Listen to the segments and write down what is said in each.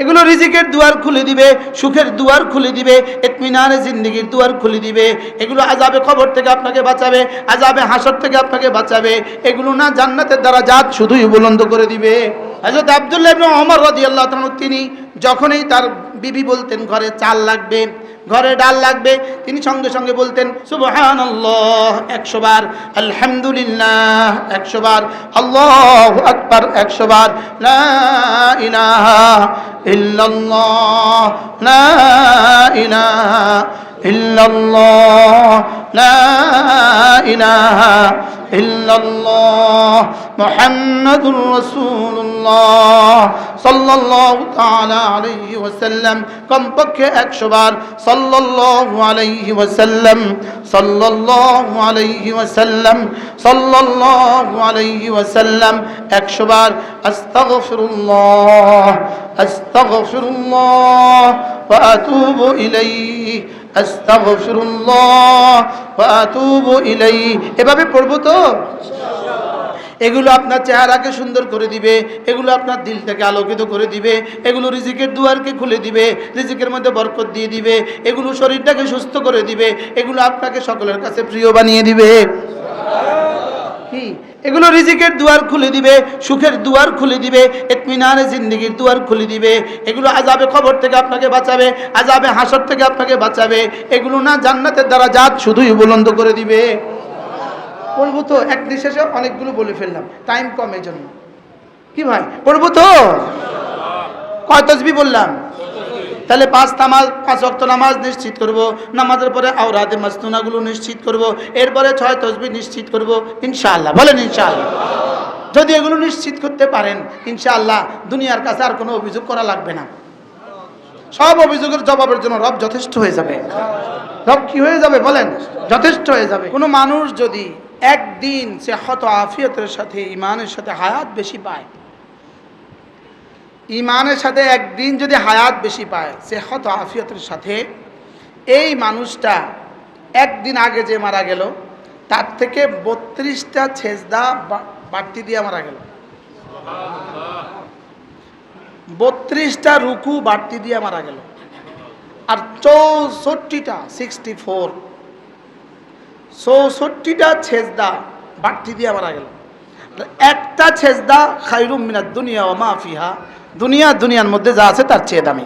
এগুলো রিজিকের দুয়ার খুলে দিবে, সুখের দুয়ার খুলে দিবে এতমিনারে জিন্দিগির দুয়ার খুলে দিবে। এগুলো আজাবে খবর থেকে আপনাকে বাঁচাবে আজাবে হাসর থেকে আপনাকে বাঁচাবে। এগুলো না জান্নাতের দ্বারা জাত, শুধুই বুলন্দ করে দিবে। হজরত আবদুল্লাহ ইবনে ওমর রাদিয়াল্লাহু তিনি যখনই তার বিবি বলতেন, ঘরে চাল লাগবে। ঘরে ডাল লাগবে। তিনি সঙ্গে সঙ্গে বলতেন, সুবহানাল্লাহ, একশো বার, আলহামদুলিল্লাহ, একশো বার, আল্লাহ আকবার, একশো বার ইলাহা ইল্লাল্লাহ মুহাম্মাদুর রাসূলুল্লাহ সাল্লাল্লাহু তাআলা আলাইহি ওয়াসাল্লাম, কমপক্ষে 100 বার সাল্লাল্লাহু আলাইহি ওয়াসাল্লাম, সাল্লাল্লাহু আলাইহি ওয়াসাল্লাম, সাল্লাল্লাহু আলাইহি ওয়াসাল্লাম 100 বার আস্তাগফিরুল্লাহ আস্তাগফিরুল্লাহ ওয়া আতুবু ইলাইহি, আস্তাগফিরুল্লাহ ওয়া আতুবু ইলাইহি। এভাবে পড়ব তো? এগুলো আপনার চেহারাকে সুন্দর করে দিবে, এগুলো আপনার দিলটাকে আলোকিত করে দিবে, এগুলো রিজিকের দুয়ারকে খুলে দিবে, রিজিকের মধ্যে বরকত দিয়ে দিবে, এগুলো শরীরটাকে সুস্থ করে দিবে, এগুলো আপনাকে সকলের কাছে প্রিয় বানিয়ে দিবে। কি? এগুলো রিজিকের দুয়ার খুলে দিবে, সুখের দুয়ার খুলে দিবে, এতমিনানে জিন্দিগির দুয়ার খুলে দিবে, এগুলো আজাবে খবর থেকে আপনাকে বাঁচাবে আজাবে হাসর থেকে আপনাকে বাঁচাবে, এগুলো না জান্নাতের দ্বারা জাত শুধুই বুলন্দ করে দিবে। পড়ব তো এক নিঃশ্বাসে অনেকগুলো বলে ফেললাম। টাইম কম এই জন্য কি ভাই? পড়ব তো কয় তসবি বললাম? তাহলে পাঁচ নামাজ পাঁচ অক্ত নামাজ নিশ্চিত করব। নামাজের পরে আওরাতে মাস্তুনাগুলো নিশ্চিত করব। এরপরে ছয় তসবি নিশ্চিত করব। ইনশাআল্লাহ। বলেন ইনশাআল্লাহ। যদি এগুলো নিশ্চিত করতে পারেন, ইনশাআল্লাহ দুনিয়ার কাছে আর কোনো অভিযোগ করা লাগবে না। সব অভিযোগের জবাবের জন্য রব যথেষ্ট হয়ে যাবে। রব কি হয়ে যাবে বলেন? যথেষ্ট হয়ে যাবে। কোনো মানুষ যদি একদিন সে হত আফিয়তের সাথে ইমানের সাথে হায়াত বেশি পায়। ইমানের সাথে একদিন যদি হায়াত বেশি পায়, সে হত আফিয়তের সাথে, এই মানুষটা একদিন আগে যে মারা গেল, তার থেকে বত্রিশটা ছেজদা বাড়তি দিয়ে মারা গেল। বত্রিশটা রুকু বাড়তি দিয়ে মারা গেল। আর চৌষট্টিটা সিক্সটি ফোর চৌষট্টিটা ছেজদা বাড়তি দিয়ে মারা গেল। একটা ছেজদা খাইরুম মিনার দুনিয়া ও মাফিহা দুনিয়া দুনিয়ার মধ্যে যা আছে তার চেয়ে দামি।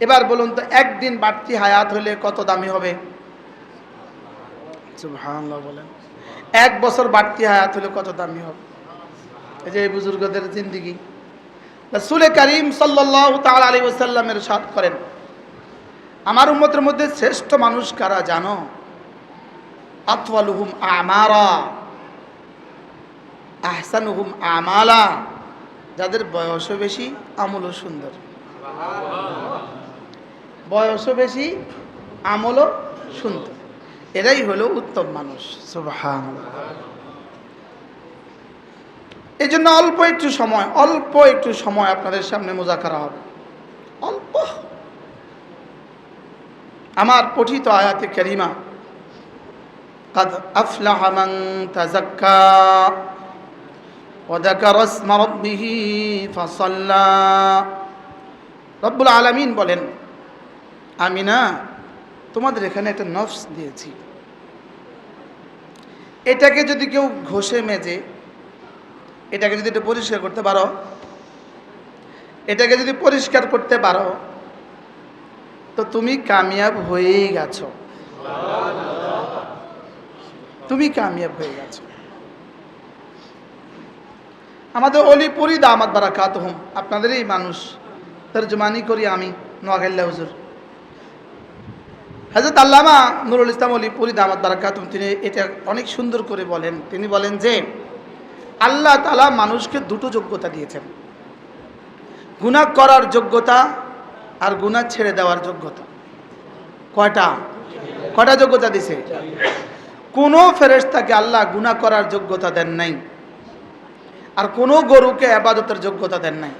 এবার বলুন তো, একদিন বাড়তি হায়াত হলে কত দামি হবে? বলেন। এক বছর বাড়তি হায়াত হলে কত দামি হবে? এই যে বুজুর্গদের জিন্দিগি। রাসূলে করিম সাল্লাল্লাহু তাআলা আলাইহি ওয়াসাল্লামের সাথ করেন। আমার উম্মতের মধ্যে শ্রেষ্ঠ মানুষ কারা জানো? আতওয়ালুহুম আমারা, আহসানুহুম আমালা, যাদের বয়সও বেশি, আমলও সুন্দর। বয়সও বেশি, আমলও সুন্দর। এরাই হলো উত্তম মানুষ। এই জন্য অল্প একটু সময়, অল্প একটু সময় আপনাদের সামনে মোজাকারা হবে। অল্প। আমার পঠিত আয়াতে কারিমা قد أفلح من تزكى وذكر اسم ربه فصلى রব্বুল আলামিন বলেন আমি না তোমাদের এখানে একটা নফস দিয়েছি এটাকে যদি কেউ ঘষে মেজে এটাকে যদি একটু পরিষ্কার করতে পারো এটাকে যদি পরিষ্কার করতে পারো তো তুমি কামিয়াব হয়েই গেছো। তুমি কামিয়াব হয়ে গেছো। আমাদের অলিপুরি দামাত বারাকাত হুম আপনাদেরই মানুষ। তর্জমানি করি আমি নোয়াখাল্লা হুজুর। হাজরত আল্লামা নুরুল ইসলাম অলিপুরি দামাত বারাকাত তিনি এটা অনেক সুন্দর করে বলেন। তিনি বলেন যে, আল্লাহ তালা মানুষকে দুটো যোগ্যতা দিয়েছেন। গুনাহ করার যোগ্যতা আর গুনাহ ছেড়ে দেওয়ার যোগ্যতা। কয়টা? কয়টা যোগ্যতা দিছে? কোনো ফেরেশতাকে আল্লাহ গুনাহ করার যোগ্যতা দেন নাই। আর কোনো গরুকে আবাদতের যোগ্যতা দেন নাই।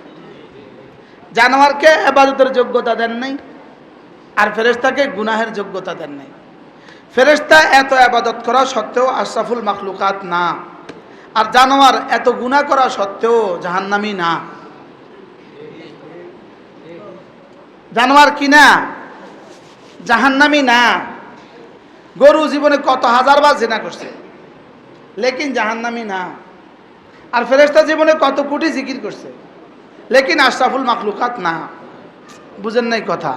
জানোয়ারকে আবাদতের যোগ্যতা দেন নাই। আর ফেরেশতাকে গুনাহের যোগ্যতা দেন নাই। ফেরেশতা এত আবাদত করা সত্ত্বেও আশরাফুল মাখলুকাত না। আর জানোয়ার এত গুনাহ করা সত্ত্বেও জাহান্নামি না। জানোয়ার কি না? জাহান্নামি না? গরু জীবনে কত হাজার বার জেনা করছে, লেকিন জাহান্নামি না। আর ফেরেস্তা জীবনে কত কোটি জিকির করছে, লেকিন আশরাফুল মাকলুকাত না। বুঝেন নাই কথা?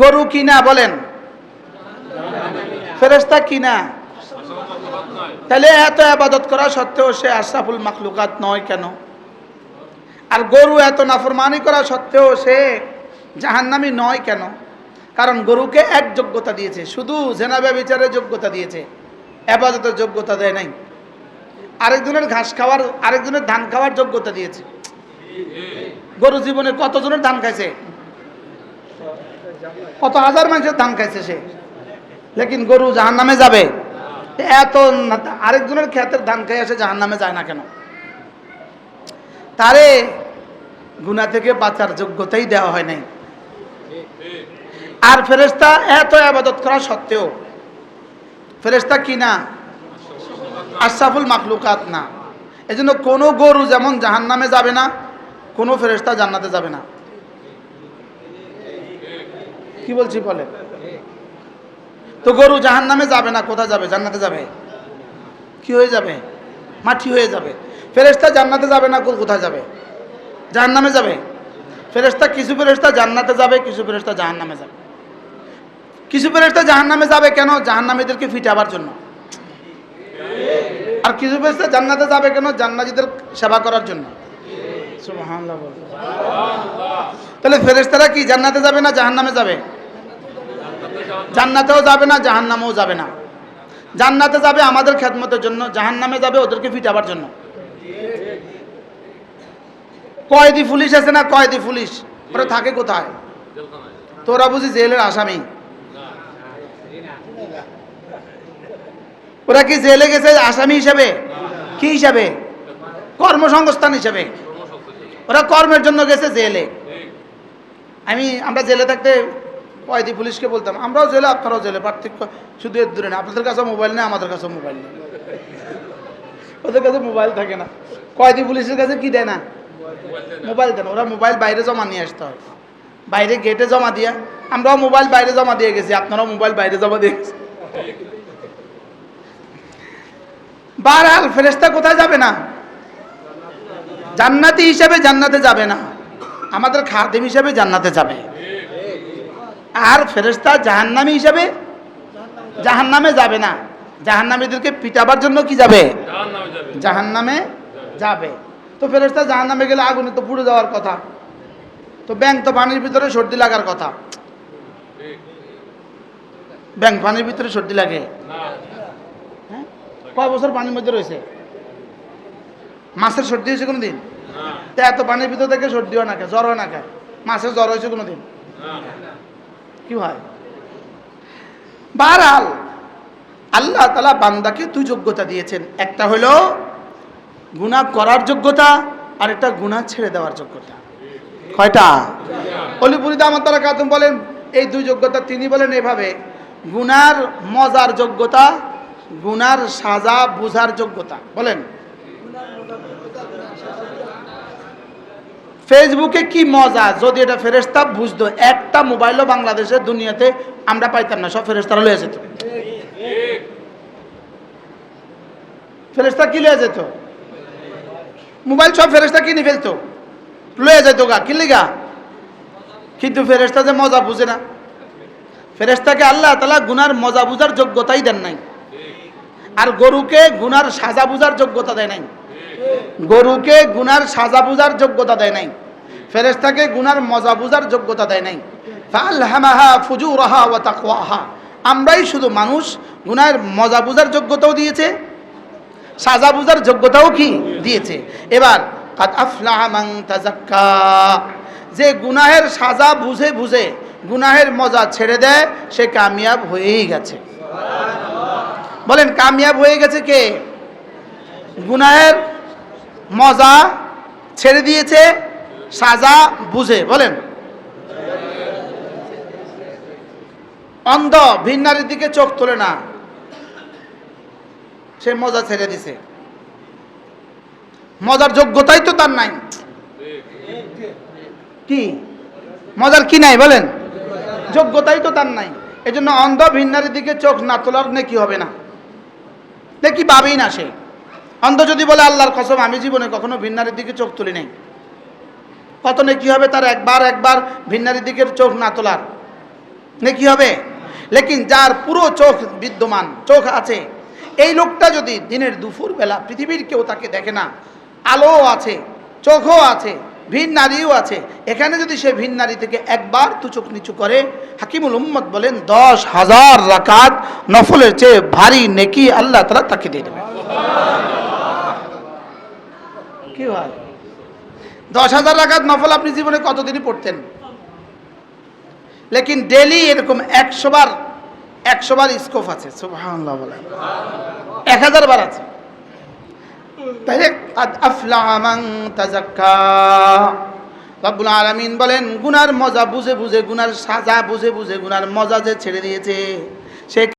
গরু কি না বলেন? ফেরেস্তা কি না? তাহলে এত আবাদত করা সত্ত্বেও সে আশরাফুল মাকলুকাত নয় কেন? আর গরু এত নাফরমানি করা সত্ত্বেও সে জাহান্নামি নয় কেন? কারণ গরুকে এক যোগ্যতা দিয়েছে, শুধু জেনাবে বিচারের যোগ্যতা দিয়েছে আবাদতের যোগ্যতা দেয় নাই। আরেকজনের ঘাস খাওয়ার, আরেকজনের ধান খাওয়ার যোগ্যতা দিয়েছে। গরু জীবনে কতজনের ধান খাইছে? কত হাজার মানুষের ধান খাইছে সে। লেকিন গরু জাহান নামে যাবে। এত আরেকজনের ক্ষেতের ধান খাই আসে জাহান নামে যায় না কেন? তারে গুণা থেকে বাঁচার যোগ্যতাই দেওয়া হয় নাই। আর ফেরেস্তা এত আবাদত করা সত্ত্বেও ফেরেস্তা কি না? আশরাফুল মাকলুকাত না। এজন্য কোনো গরু যেমন জাহান নামে যাবে না, কোনো ফেরেস্তা জান্নাতে যাবে না। কি বলছি বলে তো গরু জাহান নামে যাবে না, কোথায় যাবে? জান্নাতে যাবে? কি হয়ে যাবে? মাটি হয়ে যাবে। ফেরেস্তা জান্নাতে যাবে না, কোথায় যাবে? জাহান নামে যাবে? ফেরেস্তা কিছু ফেরেস্তা জান্নাতে যাবে, কিছু ফেরেস্তা জাহান নামে যাবে। কিছু ফেরেস্তা জাহান নামে যাবে কেন? জাহান নামীদেরকে ফিটাবার জন্য। আর কিছু ফেরেস্তা জান্নাতে যাবে কেন? জান্নাতীদের সেবা করার জন্য। তাহলে ফেরেস্তারা কি জান্নাতে যাবে না জাহান নামে যাবে? জান্নাতেও যাবে না, জাহান্নামেও যাবে না। জান্নাতে যাবে আমাদের খেদমতের জন্য, জাহান্নামে যাবে ওদেরকে ফিটাবার জন্য। কয়েদি পুলিশ আছে না কয়েদি পুলিশ? ওরা থাকে কোথায়? তোরা বুঝি জেলের আসামি। ওরা কি জেলে গেছে আসামি হিসাবে? কি হিসাবে? কর্মসংস্থান হিসাবে। ওরা কর্মের জন্য গেছে জেলে। আমি, আমরা জেলে থাকতে কয়েদি পুলিশকে বলতাম, আমরাও জেলে, আপনারাও জেলে, পার্থক্য শুধু এর দূরে না, আপনাদের কাছে মোবাইল নেই, আমাদের কাছে মোবাইল নেই। ওদের কাছে মোবাইল থাকে না। কয়েদি পুলিশের কাছে কি দেয় না? মোবাইল দেন ওরা মোবাইল বাইরে জমা নিয়ে আসতে হয়। বাইরে গেটে জমা দিয়া আমরাও মোবাইল বাইরে জমা দিয়ে গেছি আপনারাও মোবাইল বাইরে জমা দিয়ে গেছি বারহাল ফেরেস্তা কোথায় যাবে না? জান্নাতি হিসাবে জান্নাতে যাবে না। আমাদের খাদেম হিসাবে জান্নাতে যাবে। আর ফেরেস্তা জাহান্নামী হিসাবে জাহান্নামে যাবে না। জাহান্নামীদেরকে পিটাবার জন্য কি যাবে। জাহান্নামে যাবে। তো ফেরেস্তা জাহান নামে গেলে আগুনে তো পুড়ে যাওয়ার কথা। তো ব্যাংক তো পানির ভিতরে সর্দি লাগার কথা। ব্যাংক পানির ভিতরে সর্দি লাগে? হ্যাঁ? কয় বছর পানির মধ্যে রয়েছে? মাছের সর্দি হয়েছে কোনো দিন তা এত পানির ভিতর থেকে সর্দি হয় না খায় জ্বর হয় না খায় মাছের জ্বর হয়েছে কোনো দিন কি হয়? বারাল আল্লাহ তালা বান্দাকে দুই যোগ্যতা দিয়েছেন। একটা হলো গুনাহ করার যোগ্যতা আর একটা গুনাহ ছেড়ে দেওয়ার যোগ্যতা। কয়টা? অলিপুরিদা আমার তারা কাতুম বলেন, এই দুই যোগ্যতা তিনি বলেন এভাবে গুনার মজার যোগ্যতা গুনার সাজা বুঝার যোগ্যতা, বলেন। ফেসবুকে কি মজা? যদি এটা ফেরেস্তা বুঝতো, একটা মোবাইলও বাংলাদেশের দুনিয়াতে আমরা পাইতাম না, সব ফেরেস্তারা লয়ে যেত। ফেরেস্তা কি লয়ে যেত? মোবাইল সব ফেরেস্তা কিনে ফেলতো। লয়ে যেত গা কি লিগা কিন্তু ফেরেস্তা যে মজা বুঝে না। ফেরেস্তাকে আল্লাহ তালা গুনার মজা বুঝার যোগ্যতাই দেন নাই। আর গরুকে গুনার সাজা বুঝার যোগ্যতা দেয় নাই। গরুকে গুনার সাজা বুঝার যোগ্যতা দেয় নাই। ফেরেস্তাকে গুনার মজা বুঝার যোগ্যতা দেয় নাই। ফালহামাহা ফুজুরাহা আমরাই শুধু মানুষ গুনার মজা বুঝার যোগ্যতাও দিয়েছে সাজা বুঝার যোগ্যতাও কি? দিয়েছে। এবার যে গুনাহের সাজা বুঝে বুঝে গুনাহের মজা ছেড়ে দেয়, সে কামিয়াব হয়েই গেছে। বলেন, কামিয়াব হয়ে গেছে কে? গুনাহের মজা ছেড়ে দিয়েছে, সাজা বুঝে। বলেন, অন্ধ ভিন্নারের দিকে চোখ তোলে না। সে মজা ছেড়ে দিছে। মজার যোগ্যতাই তো তার নাই। কি? মজার কি নাই বলেন? যোগ্যতাই তো তার নাই। এই জন্য অন্ধ ভিন্নারের দিকে চোখ না তোলার নেকি হবে না। দেখি পাবেই না সে। অন্ধ যদি বলে আল্লাহর কসম, আমি জীবনে কখনো ভিন্নারের দিকে চোখ তুলি নাই। কত নেকি হবে তার একবার একবার ভিন্নারের দিকে চোখ না তোলার। নেকি হবে? লেকিন যার পুরো চোখ বিদ্যমান, চোখ আছে এই লোকটা যদি দিনের দুপুর বেলা পৃথিবীর কেউ তাকে দেখে না আলো আছে, চোখও আছে, ভিন নারীও আছে, এখানে যদি সে ভিন নারী থেকে একবার তু চোখ নিচু করে, হাকিমুল উম্মত বলেন, দশ হাজার রাকাত নফলের চেয়ে ভারী নেকি আল্লাহ তালা তাকে দিয়ে দেবে কি হয় দশ হাজার রাকাত নফল আপনি জীবনে কতদিনই পড়তেন? লেকিন ডেলি এরকম একশো বার একশো বার স্কোপ আছে এক হাজার বার আছে। তাইলে কাদ আফলাহা মান তাযাক্কা রব্বুল আলমিন বলেন, গুনার মজা বুঝে বুঝে, গুনার সাজা বুঝে বুঝে, গুনার মজা যে ছেড়ে দিয়েছে, সে